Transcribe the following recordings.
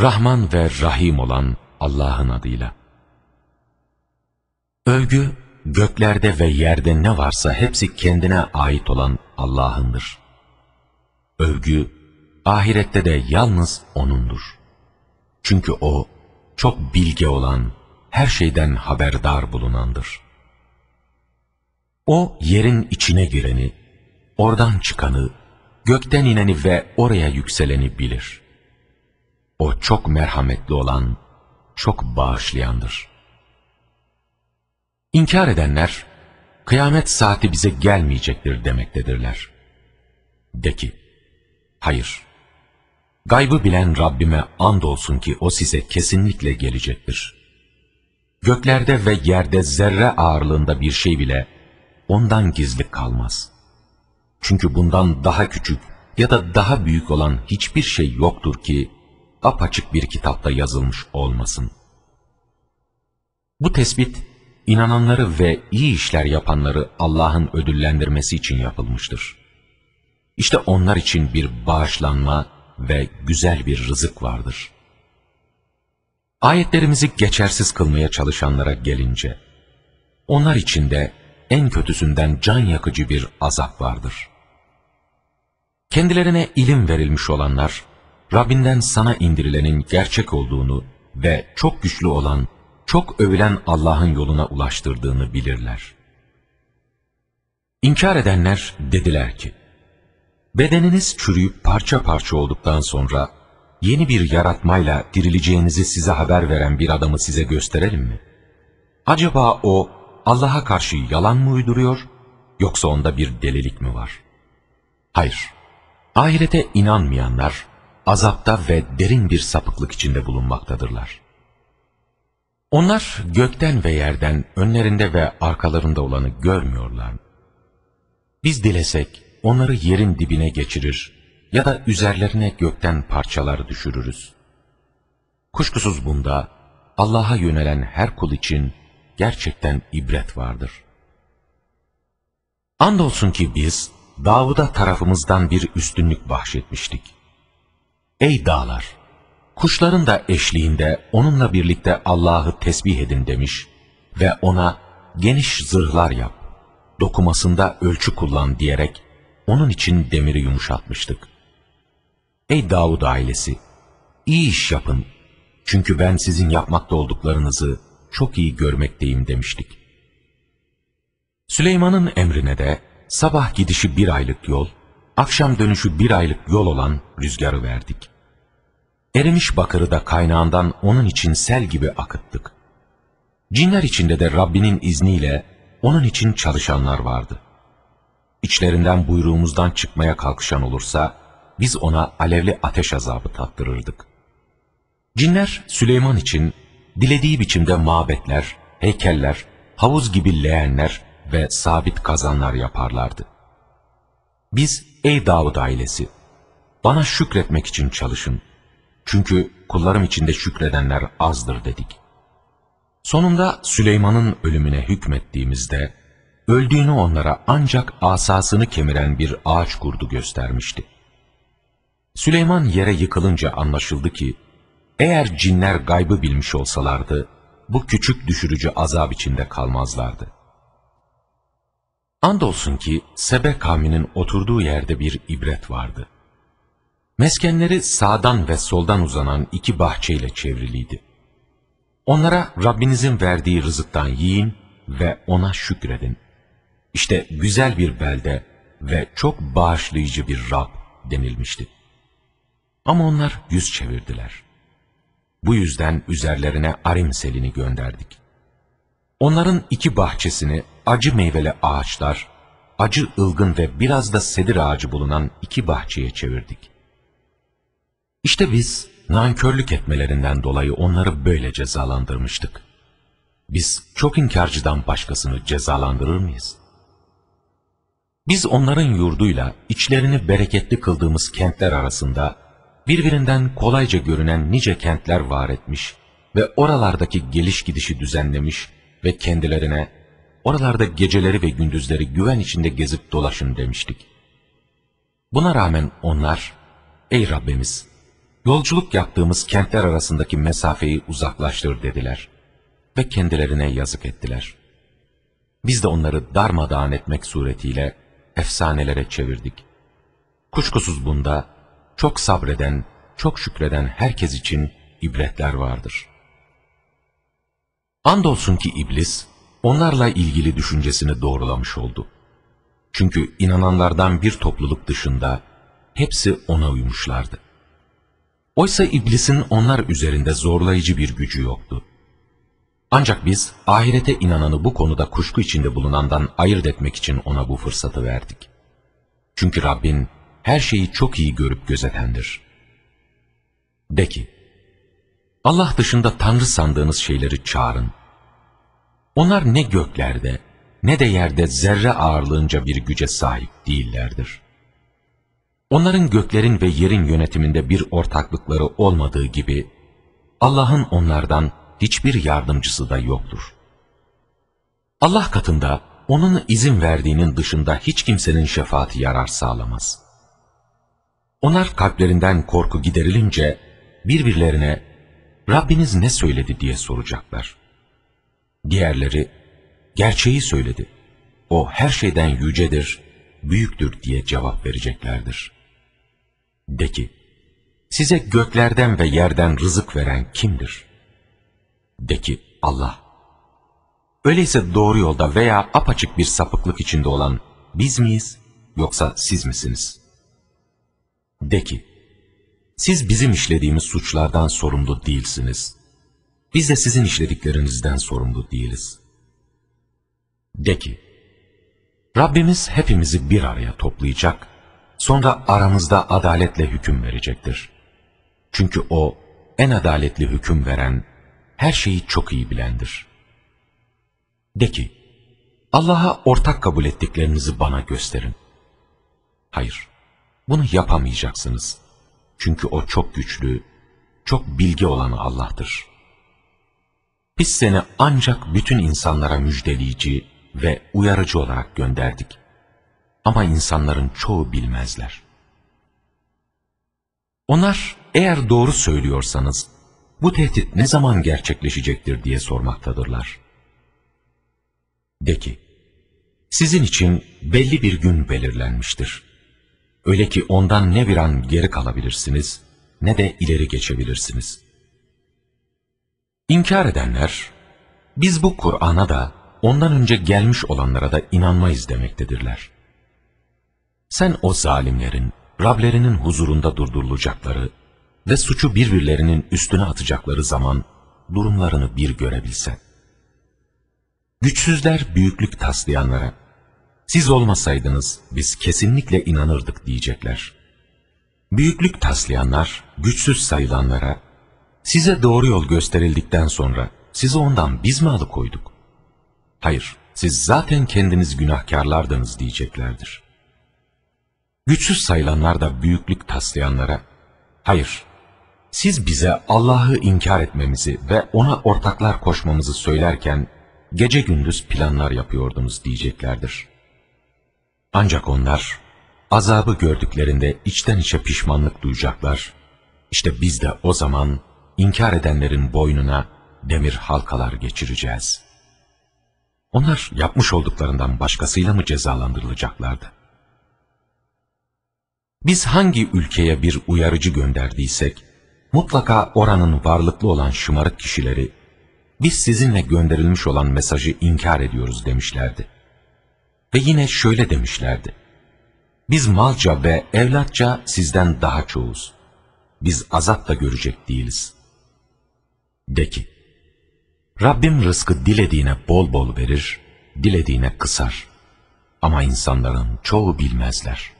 Rahman ve Rahim olan Allah'ın adıyla. Övgü, göklerde ve yerde ne varsa hepsi kendine ait olan Allah'ındır. Övgü, ahirette de yalnız O'nundur. Çünkü O, çok bilge olan, her şeyden haberdar bulunandır. O, yerin içine gireni, oradan çıkanı, gökten ineni ve oraya yükseleni bilir. O çok merhametli olan, çok bağışlayandır. İnkar edenler, kıyamet saati bize gelmeyecektir demektedirler. De ki, hayır, gaybı bilen Rabbime andolsun ki o size kesinlikle gelecektir. Göklerde ve yerde zerre ağırlığında bir şey bile ondan gizli kalmaz. Çünkü bundan daha küçük ya da daha büyük olan hiçbir şey yoktur ki, apaçık bir kitapta yazılmış olmasın. Bu tespit, inananları ve iyi işler yapanları Allah'ın ödüllendirmesi için yapılmıştır. İşte onlar için bir bağışlanma ve güzel bir rızık vardır. Ayetlerimizi geçersiz kılmaya çalışanlara gelince, onlar için de en kötüsünden can yakıcı bir azap vardır. Kendilerine ilim verilmiş olanlar, Rabbinden sana indirilenin gerçek olduğunu ve çok güçlü olan, çok övülen Allah'ın yoluna ulaştırdığını bilirler. İnkar edenler dediler ki, bedeniniz çürüyüp parça parça olduktan sonra, yeni bir yaratmayla dirileceğinizi size haber veren bir adamı size gösterelim mi? Acaba o, Allah'a karşı yalan mı uyduruyor, yoksa onda bir delilik mi var? Hayır, ahirete inanmayanlar, azapta ve derin bir sapıklık içinde bulunmaktadırlar. Onlar gökten ve yerden önlerinde ve arkalarında olanı görmüyorlar. Biz dilesek onları yerin dibine geçirir ya da üzerlerine gökten parçalar düşürürüz. Kuşkusuz bunda Allah'a yönelen her kul için gerçekten ibret vardır. Andolsun ki biz Davud'a tarafımızdan bir üstünlük bahşetmiştik. Ey dağlar! Kuşların da eşliğinde onunla birlikte Allah'ı tesbih edin demiş ve ona geniş zırhlar yap, dokumasında ölçü kullan diyerek onun için demiri yumuşatmıştık. Ey Davud ailesi! iyi iş yapın çünkü ben sizin yapmakta olduklarınızı çok iyi görmekteyim demiştik. Süleyman'ın emrine de sabah gidişi bir aylık yol, akşam dönüşü bir aylık yol olan rüzgarı verdik. Erimiş bakırı da kaynağından onun için sel gibi akıttık. Cinler içinde de Rabbinin izniyle onun için çalışanlar vardı. İçlerinden buyruğumuzdan çıkmaya kalkışan olursa, biz ona alevli ateş azabı tattırırdık. Cinler Süleyman için dilediği biçimde mabetler, heykeller, havuz gibi leğenler ve sabit kazanlar yaparlardı. Biz ey Davud ailesi, bana şükretmek için çalışın. Çünkü kullarım içinde şükredenler azdır dedik. Sonunda Süleyman'ın ölümüne hükmettiğimizde, öldüğünü onlara ancak asasını kemiren bir ağaç kurdu göstermişti. Süleyman yere yıkılınca anlaşıldı ki, eğer cinler gaybı bilmiş olsalardı, bu küçük düşürücü azap içinde kalmazlardı. Andolsun ki Sebe kavminin oturduğu yerde bir ibret vardı. Meskenleri sağdan ve soldan uzanan iki bahçeyle çevriliydi. Onlara Rabbinizin verdiği rızıktan yiyin ve ona şükredin. İşte güzel bir belde ve çok bağışlayıcı bir Rab denilmişti. Ama onlar yüz çevirdiler. Bu yüzden üzerlerine arim selini gönderdik. Onların iki bahçesini acı meyveli ağaçlar, acı ılgın ve biraz da sedir ağacı bulunan iki bahçeye çevirdik. İşte biz nankörlük etmelerinden dolayı onları böyle cezalandırmıştık. Biz çok inkarcıdan başkasını cezalandırır mıyız? Biz onların yurduyla içlerini bereketli kıldığımız kentler arasında birbirinden kolayca görünen nice kentler var etmiş ve oralardaki geliş gidişi düzenlemiş ve kendilerine oralarda geceleri ve gündüzleri güven içinde gezip dolaşın demiştik. Buna rağmen onlar, ey Rabbimiz Yolculuk yaptığımız kentler arasındaki mesafeyi uzaklaştır dediler. Ve kendilerine yazık ettiler. Biz de onları darmadağın etmek suretiyle efsanelere çevirdik. Kuşkusuz bunda çok sabreden, çok şükreden herkes için ibretler vardır. Andolsun ki iblis, onlarla ilgili düşüncesini doğrulamış oldu. Çünkü inananlardan bir topluluk dışında hepsi ona uymuşlardı. Oysa iblisin onlar üzerinde zorlayıcı bir gücü yoktu. Ancak biz ahirete inananı bu konuda kuşku içinde bulunandan ayırt etmek için ona bu fırsatı verdik. Çünkü Rabbin her şeyi çok iyi görüp gözetendir. De ki, Allah dışında Tanrı sandığınız şeyleri çağırın. Onlar ne göklerde ne de yerde zerre ağırlığınca bir güce sahip değillerdir. Onların göklerin ve yerin yönetiminde bir ortaklıkları olmadığı gibi, Allah'ın onlardan hiçbir yardımcısı da yoktur. Allah katında onun izin verdiğinin dışında hiç kimsenin şefaati yarar sağlamaz. Onlar kalplerinden korku giderilince birbirlerine Rabbiniz ne söyledi diye soracaklar. Diğerleri gerçeği söyledi. O her şeyden yücedir, büyüktür diye cevap vereceklerdir. De ki, size göklerden ve yerden rızık veren kimdir? De ki, Allah. Öyleyse doğru yolda veya apaçık bir sapıklık içinde olan biz miyiz yoksa siz misiniz? De ki, siz bizim işlediğimiz suçlardan sorumlu değilsiniz. Biz de sizin işlediklerinizden sorumlu değiliz. De ki, Rabbimiz hepimizi bir araya toplayacak, sonra aramızda adaletle hüküm verecektir. Çünkü O, en adaletli hüküm veren, her şeyi çok iyi bilendir. De ki, Allah'a ortak kabul ettiklerinizi bana gösterin. Hayır, bunu yapamayacaksınız. Çünkü O çok güçlü, çok bilgi olan Allah'tır. Biz seni ancak bütün insanlara müjdeleyici ve uyarıcı olarak gönderdik. Ama insanların çoğu bilmezler. Onlar eğer doğru söylüyorsanız, bu tehdit ne zaman gerçekleşecektir diye sormaktadırlar. De ki, sizin için belli bir gün belirlenmiştir. Öyle ki ondan ne bir an geri kalabilirsiniz, ne de ileri geçebilirsiniz. İnkar edenler, biz bu Kur'an'a da, ondan önce gelmiş olanlara da inanmayız demektedirler. Sen o zalimlerin, Rablerinin huzurunda durdurulacakları ve suçu birbirlerinin üstüne atacakları zaman durumlarını bir görebilsen. Güçsüzler büyüklük taslayanlara, siz olmasaydınız biz kesinlikle inanırdık diyecekler. Büyüklük taslayanlar, güçsüz sayılanlara, size doğru yol gösterildikten sonra sizi ondan biz mi alıkoyduk? Hayır, siz zaten kendiniz günahkarlardınız diyeceklerdir. Güçsüz sayılanlar da büyüklük taslayanlara, hayır, siz bize Allah'ı inkar etmemizi ve ona ortaklar koşmamızı söylerken, gece gündüz planlar yapıyordunuz diyeceklerdir. Ancak onlar, azabı gördüklerinde içten içe pişmanlık duyacaklar. İşte biz de o zaman inkar edenlerin boynuna demir halkalar geçireceğiz. Onlar yapmış olduklarından başkasıyla mı cezalandırılacaklardı? Biz hangi ülkeye bir uyarıcı gönderdiysek, mutlaka oranın varlıklı olan şımarık kişileri, biz sizinle gönderilmiş olan mesajı inkar ediyoruz demişlerdi. Ve yine şöyle demişlerdi, biz malca ve evlatça sizden daha çoğuz. Biz azap da görecek değiliz. De ki, Rabbim rızkı dilediğine bol bol verir, dilediğine kısar. Ama insanların çoğu bilmezler.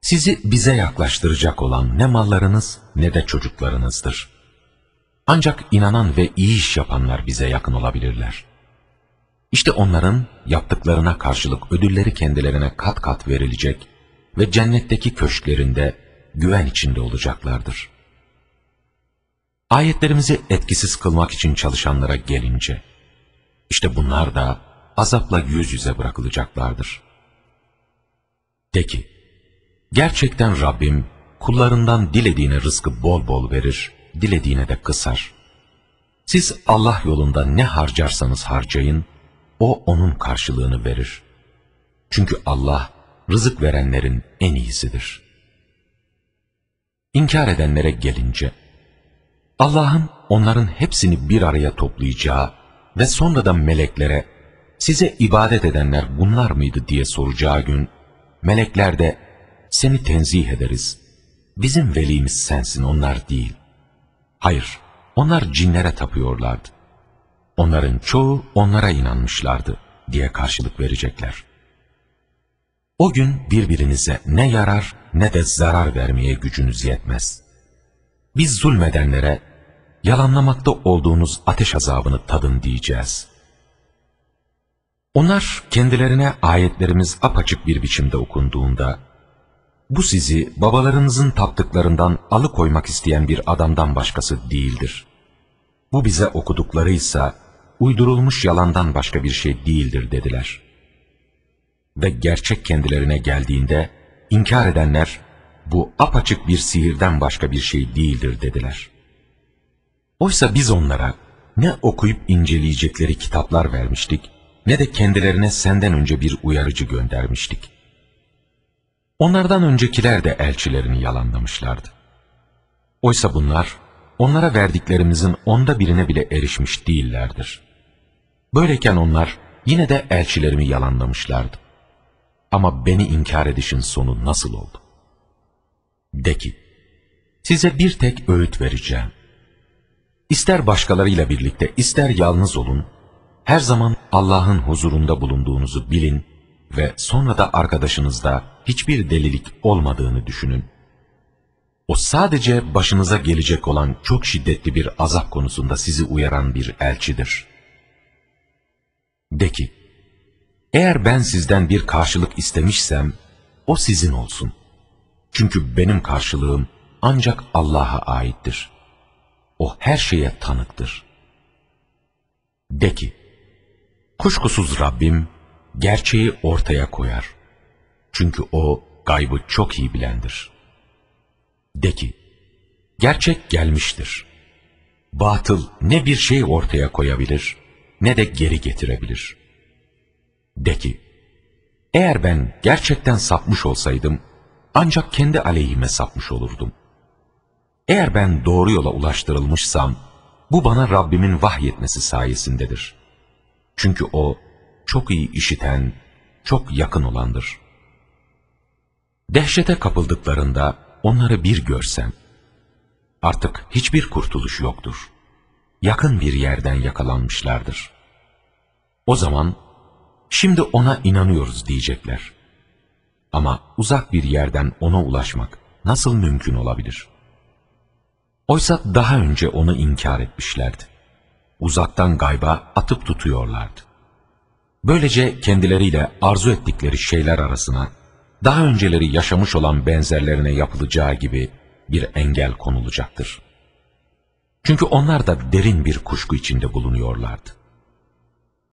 Sizi bize yaklaştıracak olan ne mallarınız ne de çocuklarınızdır. Ancak inanan ve iyi iş yapanlar bize yakın olabilirler. İşte onların yaptıklarına karşılık ödülleri kendilerine kat kat verilecek ve cennetteki köşklerinde güven içinde olacaklardır. Ayetlerimizi etkisiz kılmak için çalışanlara gelince, işte bunlar da azapla yüz yüze bırakılacaklardır. De ki, gerçekten Rabbim kullarından dilediğine rızkı bol bol verir, dilediğine de kısar. Siz Allah yolunda ne harcarsanız harcayın, O onun karşılığını verir. Çünkü Allah, rızık verenlerin en iyisidir. İnkar edenlere gelince, Allah'ın onların hepsini bir araya toplayacağı ve sonra da meleklere, size ibadet edenler bunlar mıydı diye soracağı gün, melekler de, seni tenzih ederiz. Bizim velimiz sensin, onlar değil. Hayır, onlar cinlere tapıyorlardı. Onların çoğu onlara inanmışlardı diye karşılık verecekler. O gün birbirinize ne yarar ne de zarar vermeye gücünüz yetmez. Biz zulmedenlere yalanlamakta olduğunuz ateş azabını tadın diyeceğiz. Onlar kendilerine ayetlerimiz apaçık bir biçimde okunduğunda, bu sizi babalarınızın taptıklarından alıkoymak isteyen bir adamdan başkası değildir. Bu bize okuduklarıysa uydurulmuş yalandan başka bir şey değildir dediler. Ve gerçek kendilerine geldiğinde inkar edenler bu apaçık bir sihirden başka bir şey değildir dediler. Oysa biz onlara ne okuyup inceleyecekleri kitaplar vermiştik ne de kendilerine senden önce bir uyarıcı göndermiştik. Onlardan öncekiler de elçilerini yalanlamışlardı. Oysa bunlar onlara verdiklerimizin onda birine bile erişmiş değillerdir. Böyleyken onlar yine de elçilerimi yalanlamışlardı. Ama beni inkar edişin sonu nasıl oldu? De ki, size bir tek öğüt vereceğim. İster başkalarıyla birlikte, ister yalnız olun, her zaman Allah'ın huzurunda bulunduğunuzu bilin ve sonra da arkadaşınızda hiçbir delilik olmadığını düşünün. O sadece başınıza gelecek olan çok şiddetli bir azap konusunda sizi uyaran bir elçidir. De ki, eğer ben sizden bir karşılık istemişsem, o sizin olsun. Çünkü benim karşılığım ancak Allah'a aittir. O her şeye tanıktır. De ki, kuşkusuz Rabbim gerçeği ortaya koyar. Çünkü O gaybı çok iyi bilendir. De ki, gerçek gelmiştir. Batıl ne bir şey ortaya koyabilir, ne de geri getirebilir. De ki, eğer ben gerçekten sapmış olsaydım, ancak kendi aleyhime sapmış olurdum. Eğer ben doğru yola ulaştırılmışsam, bu bana Rabbimin vahyetmesi sayesindedir. Çünkü O, çok iyi işiten, çok yakın olandır. Dehşete kapıldıklarında onları bir görsem, artık hiçbir kurtuluş yoktur. Yakın bir yerden yakalanmışlardır. O zaman, şimdi ona inanıyoruz diyecekler. Ama uzak bir yerden ona ulaşmak nasıl mümkün olabilir? Oysa daha önce onu inkar etmişlerdi. Uzaktan gayba atıp tutuyorlardı. Böylece kendileriyle arzu ettikleri şeyler arasına daha önceleri yaşamış olan benzerlerine yapılacağı gibi bir engel konulacaktır. Çünkü onlar da derin bir kuşku içinde bulunuyorlardı.